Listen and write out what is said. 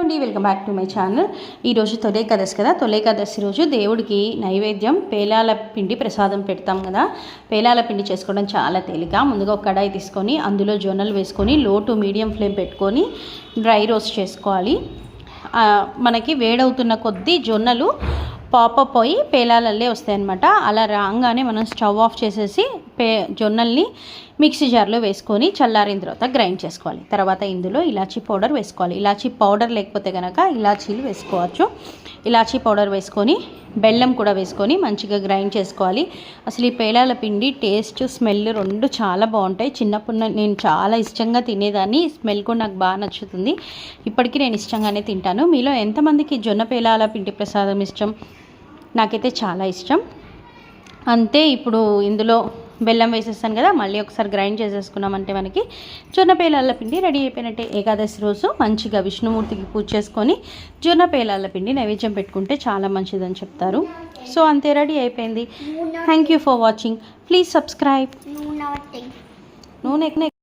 అండి welcome back to my channel. ఈరోజు తొలి ఏకాదశి కదా. తొలేకాదశి రోజు దేవుడికి నైవేద్యం పేలాల పిండి ప్రసాదం పెడతాం కదా. పేలాల పిండి చేసుకోవడం చాలా తేలిక. ముందుగా ఒక కడాయి తీసుకొని అందులో జొన్నలు వేసుకొని లో టు మీడియం ఫ్లేమ్ పెట్టుకొని డ్రై రోస్ట్ చేసుకోవాలి. మనకి వేడవుతున్న కొద్దీ జొన్నలు పాపప్ అయ్యి పేలాలల్లే వస్తాయి అనమాట అలా రాగానే మనం స్టవ్ ఆఫ్ చేసేసి పే జొన్నల్ని మిక్సీ జార్లో వేసుకొని చల్లారిన తర్వాత గ్రైండ్ చేసుకోవాలి. తర్వాత ఇందులో ఇలాచీ పౌడర్ వేసుకోవాలి. ఇలాచీ పౌడర్ లేకపోతే కనుక ఇలాచీలు వేసుకోవచ్చు. ఇలాచీ పౌడర్ వేసుకొని బెల్లం కూడా వేసుకొని మంచిగా గ్రైండ్ చేసుకోవాలి. అసలు ఈ పేలాల పిండి టేస్ట్ స్మెల్ రెండు చాలా బాగుంటాయి. చిన్నప్పుడు నేను చాలా ఇష్టంగా తినేదాన్ని. స్మెల్ కూడా నాకు బాగా నచ్చుతుంది. ఇప్పటికీ నేను ఇష్టంగానే తింటాను. మీలో ఎంతమందికి జొన్న పేలాల పిండి ప్రసాదం ఇష్టం? నాకైతే చాలా ఇష్టం. అంతే ఇప్పుడు ఇందులో బెల్లం వేసేస్తాను కదా మళ్ళీ ఒకసారి గ్రైండ్ చేసేసుకున్నామంటే మనకి జొన్న పేలాల పిండి రెడీ అయిపోయినట్టే. ఏకాదశి రోజు మంచిగా విష్ణుమూర్తికి పూజ చేసుకొని జొన్న పేలాల పిండి నైవేద్యం పెట్టుకుంటే చాలా మంచిదని చెప్తారు. సో అంతే రెడీ అయిపోయింది. Thank you for watching please subscribe next